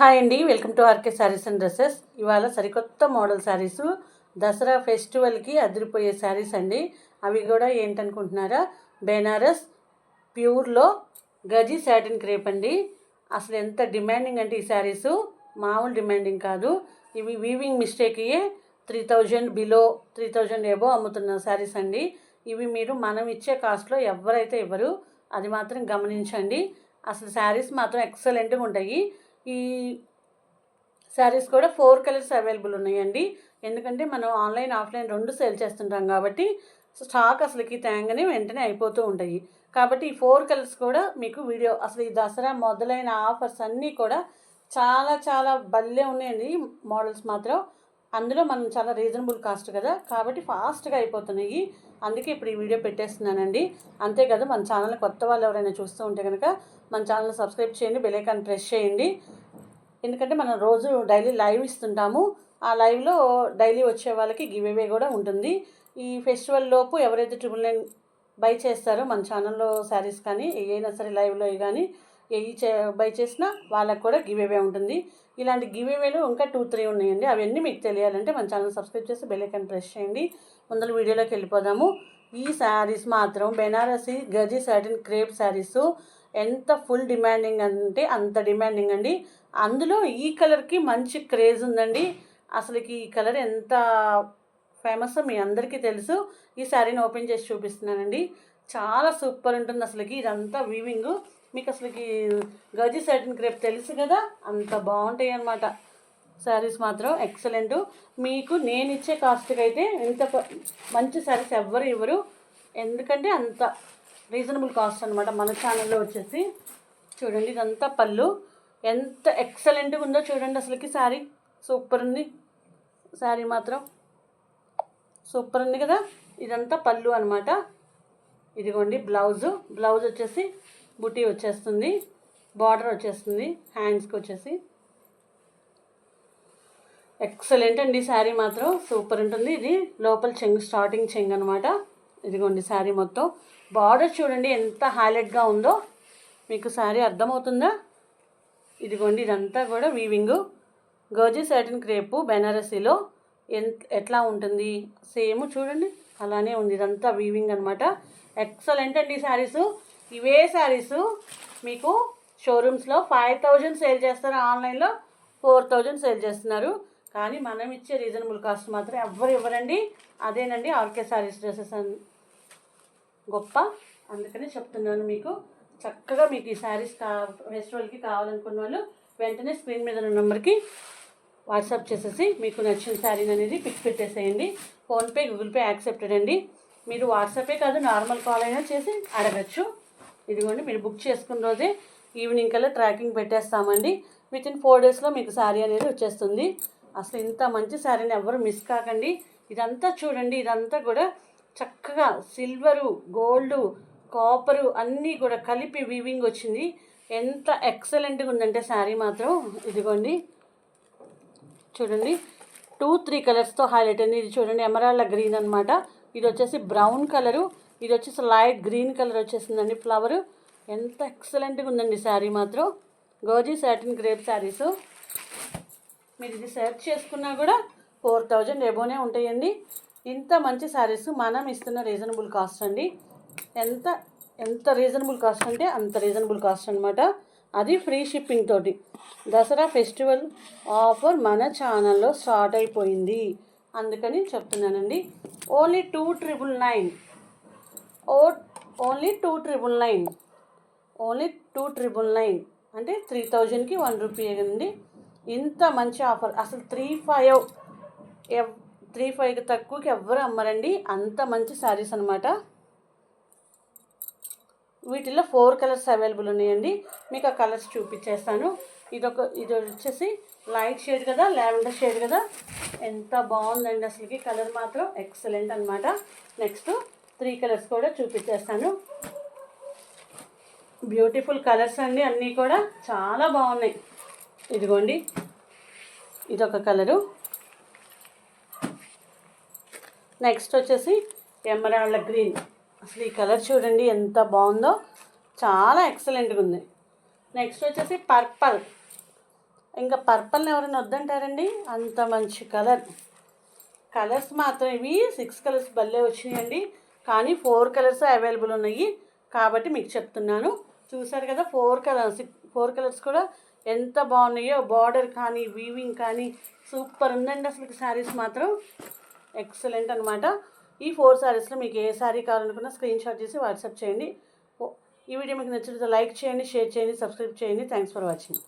Hi అండి welcome to RK sarees and dresses. ఇవాళ సరికొత్త మోడల్ శారీస్ దసరా ఫెస్టివల్కి అదిరిపోయే శారీస్ అండి. అవి కూడా ఏంటనుకుంటున్నారా? బెనారస్ ప్యూర్లో గజీ శాటిన్ క్రేప్ అండి. అసలు ఎంత డిమాండింగ్ అంటే ఈ శారీస్ మామూలు డిమాండింగ్ కాదు. ఇవి weaving మిస్టేక్యే three thousand below three thousand above అమ్ముతున్న శారీస్ అండి. ఇవి మీరు మనం ఇచ్చే కాస్ట్లో ఎవరైతే ఇవ్వరు. అది మాత్రం గమనించండి. అసలు శారీస్ మాత్రం ఎక్సలెంట్గా ఉంటాయి. ఈ శారీస్ కూడా ఫోర్ కలర్స్ అవైలబుల్ ఉన్నాయండి. ఎందుకంటే మనం ఆన్లైన్ ఆఫ్లైన్ రెండు సేల్ చేస్తుంటాం కాబట్టి స్టాక్ అసలుకి తేంగానే వెంటనే అయిపోతూ ఉంటాయి. కాబట్టి ఈ ఫోర్ కలర్స్ కూడా మీకు వీడియో అసలు ఈ దసరా మొదలైన ఆఫర్స్ అన్నీ కూడా చాలా చాలా భలే ఉన్నాయండి. మోడల్స్ మాత్రం అందులో మనం చాలా రీజనబుల్ కాస్ట్ కదా. కాబట్టి ఫాస్ట్గా అయిపోతున్నాయి. అందుకే ఇప్పుడు ఈ వీడియో పెట్టేస్తున్నానండి. అంతే కదా మన ఛానల్ కొత్త వాళ్ళు ఎవరైనా చూస్తూ ఉంటే కనుక మన ఛానల్ సబ్స్క్రైబ్ చేయండి బెలైకాన్ ప్రెస్ చేయండి. ఎందుకంటే మనం రోజు డైలీ లైవ్ ఇస్తుంటాము. ఆ లైవ్లో డైలీ వచ్చే వాళ్ళకి గివ్ అవే కూడా ఉంటుంది. ఈ ఫెస్టివల్ లోపు ఎవరైతే ట్రిపుల్ నైన్ బై చేస్తారో మన ఛానల్లో శారీస్ కానీ ఏదైనా సరే లైవ్లో కానీ ఏవి చే బై చేసినా వాళ్ళకు కూడా గివ్ అవే ఉంటుంది. ఇలాంటి గివ్ అవేలు ఇంకా టూ త్రీ ఉన్నాయండి. అవన్నీ మీకు తెలియాలంటే మన ఛానల్ సబ్స్క్రైబ్ చేసి బెల్ ఐకాన్ ప్రెస్ చేయండి. ముందర వీడియోలోకి వెళ్ళిపోదాము. ఈ శారీస్ మాత్రం Banarasi gaji satin crepe sarees ఎంత ఫుల్ డిమాండింగ్ అంటే అంత డిమాండింగ్ అండి. అందులో ఈ కలర్కి మంచి క్రేజ్ ఉందండి. అసలుకి ఈ కలర్ ఎంత ఫేమస్ మీ అందరికీ తెలుసు. ఈ శారీని ఓపెన్ చేసి చూపిస్తున్నానండి. చాలా సూపర్ ఉంటుంది అసలుకి ఇదంతా వీవింగ్. మీకు అసలుకి గజీ సాటిన్ క్రేప్ తెలుసు కదా? అంత బాగుంటాయి అన్నమాట శారీస్ మాత్రం ఎక్సలెంట్. మీకు నేను ఇచ్చే కాస్ట్కి అయితే ఇంత మంచి శారీస్ ఎవ్వరు ఇవ్వరు. ఎందుకంటే అంత రీజనబుల్ కాస్ట్ అనమాట మన ఛానల్లో వచ్చేసి. చూడండి ఇదంతా పళ్ళు. ఎంత ఎక్సలెంట్గా ఉందో చూడండి అసలుకి శారీ. సూపర్ ఉంది. శారీ మాత్రం సూపర్ ఉంది కదా? ఇదంతా పళ్ళు అనమాట ఇదిగోండి బ్లౌజు. బ్లౌజ్ వచ్చేసి బుటీ వచ్చేస్తుంది బార్డర్ వచ్చేస్తుంది హ్యాండ్స్కి వచ్చేసి. ఎక్సలెంట్ అండి శారీ మాత్రం సూపర్ ఉంటుంది. ఇది లోపల చెంగు స్టార్టింగ్ చెంగ్ అనమాట ఇదిగోండి శారీ మొత్తం. బార్డర్ చూడండి ఎంత హైలైట్గా ఉందో. మీకు శారీ అర్థమవుతుందా? ఇదిగోండి ఇదంతా కూడా వీవింగ్ గోజీ సాటిన్ క్రేపు బెనారసీలో. ఎంత ఎట్లా ఉంటుంది? సేమ్ చూడండి. అలానే ఉంది. ఇదంతా వీవింగ్ అనమాట ఎక్సలెంట్ అండి శారీసు. ఇవే శారీస్ మీకు షోరూమ్స్లో ఫైవ్ థౌజండ్ సేల్ చేస్తారు ఆన్లైన్లో ఫోర్ థౌజండ్ సేల్ చేస్తున్నారు. కానీ మనం ఇచ్చే రీజనబుల్ కాస్ట్ మాత్రం ఎవ్వరు ఇవ్వరండి. అదేనండి ఆర్కే శారీస్ డ్రెస్సెస్ అని గొప్ప. అందుకనే చెప్తున్నాను మీకు చక్కగా మీకు ఈ శారీస్ కా ఫెస్టివల్కి కావాలనుకున్న వాళ్ళు వెంటనే స్క్రీన్ మీద ఉన్న నెంబర్కి వాట్సాప్ చేసేసి మీకు నచ్చిన శారీ అనేది పిక్ పెట్టేసేయండి. ఫోన్పే గూగుల్ పే యాక్సెప్టెడ్ అండి. మీరు వాట్సాపే కాదు నార్మల్ కాల్ అయినా చేసి అడగచ్చు. ఇదిగోండి మీరు బుక్ చేసుకున్న రోజే ఈవినింగ్ కల్లా ట్రాకింగ్ పెట్టేస్తామండి. విత్ ఇన్ ఫోర్ డేస్లో మీకు శారీ అనేది వచ్చేస్తుంది. అసలు ఇంత మంచి శారీని ఎవరు మిస్ కాకండి. ఇదంతా చూడండి ఇదంతా కూడా చక్కగా సిల్వరు గోల్డ్ కాపరు అన్నీ కూడా కలిపి వీవింగ్ వచ్చింది. ఎంత ఎక్సలెంట్గా ఉందంటే శారీ మాత్రం. ఇదిగోండి చూడండి. టూ త్రీ కలర్స్తో హైలైట్ అయింది ఇది చూడండి ఎమరాల్డ్ గ్రీన్ అనమాట ఇది వచ్చేసి బ్రౌన్ కలరు ఇది వచ్చేసి లైట్ గ్రీన్ కలర్ వచ్చేసిందండి ఫ్లవరు. ఎంత ఎక్సలెంట్గా ఉందండి శారీ మాత్రం. Gaji satin crepe sarees. మీరు ఇది సెర్చ్ చేసుకున్నా కూడా ఫోర్ థౌజండ్ ఎబోనే ఉంటాయండి. ఇంత మంచి శారీస్ మనం ఇస్తున్న రీజనబుల్ కాస్ట్ అండి. ఎంత ఎంత రీజనబుల్ కాస్ట్ అంటే అంత రీజనబుల్ కాస్ట్ అనమాట అది ఫ్రీ షిప్పింగ్ తోటి. దసరా ఫెస్టివల్ ఆఫర్ మన ఛానల్లో స్టార్ట్ అయిపోయింది. అందుకని చెప్తున్నానండి. ఓన్లీ టూ ట్రిపుల్ నైన్ ఓ only two triple nine. Only two triple nine. అంటే త్రీ థౌజండ్కి వన్ రూపీ అండి ఇంత మంచి ఆఫర్. అసలు త్రీ ఫైవ్ ఎవ్ త్రీ ఫైవ్కి తక్కువకి ఎవ్వరు అమ్మరండి. అంత మంచి శారీస్ అనమాట వీటిలో ఫోర్ కలర్స్ అవైలబుల్ ఉన్నాయండి. మీకు ఆ కలర్స్ చూపించేస్తాను. ఇదొక ఇది వచ్చేసి లైట్ షేడ్ కదా లావెండర్ షేడ్ కదా. ఎంత బాగుందండి అసలుకి. కలర్ మాత్రం ఎక్సలెంట్ అనమాట నెక్స్ట్ త్రీ కలర్స్ కూడా చూపించేస్తాను బ్యూటిఫుల్ కలర్స్ అండి అన్నీ కూడా చాలా బాగున్నాయి. ఇదిగోండి ఇదొక కలరు. నెక్స్ట్ వచ్చేసి ఎమరాళ్ళ గ్రీన్. అసలు ఈ కలర్ చూడండి ఎంత బాగుందో చాలా ఎక్సలెంట్గా ఉంది. నెక్స్ట్ వచ్చేసి పర్పల్. ఇంకా పర్పల్ ఎవరైనా వద్దంటారండి? అంత మంచి కలర్. కలర్స్ మాత్రం ఇవి సిక్స్ కలర్స్ భలే వచ్చినాయండి. కానీ ఫోర్ కలర్స్ అవైలబుల్ ఉన్నాయి. కాబట్టి మీకు చెప్తున్నాను. చూసారు కదా ఫోర్ కలర్స్ ఫోర్ కలర్స్ కూడా ఎంత బాగున్నాయో. బార్డర్ కానీ వీవింగ్ కానీ సూపర్ ఉందండి అసలు శారీస్ మాత్రం. ఎక్సలెంట్ అనమాట ఈ ఫోర్ శారీస్లో మీకు ఏ శారీ కావాలనుకున్నా స్క్రీన్ షాట్ చేసి వాట్సాప్ చేయండి. ఈ వీడియో మీకు నచ్చితే లైక్ చేయండి షేర్ చేయండి సబ్స్క్రైబ్ చేయండి. Thanks for watching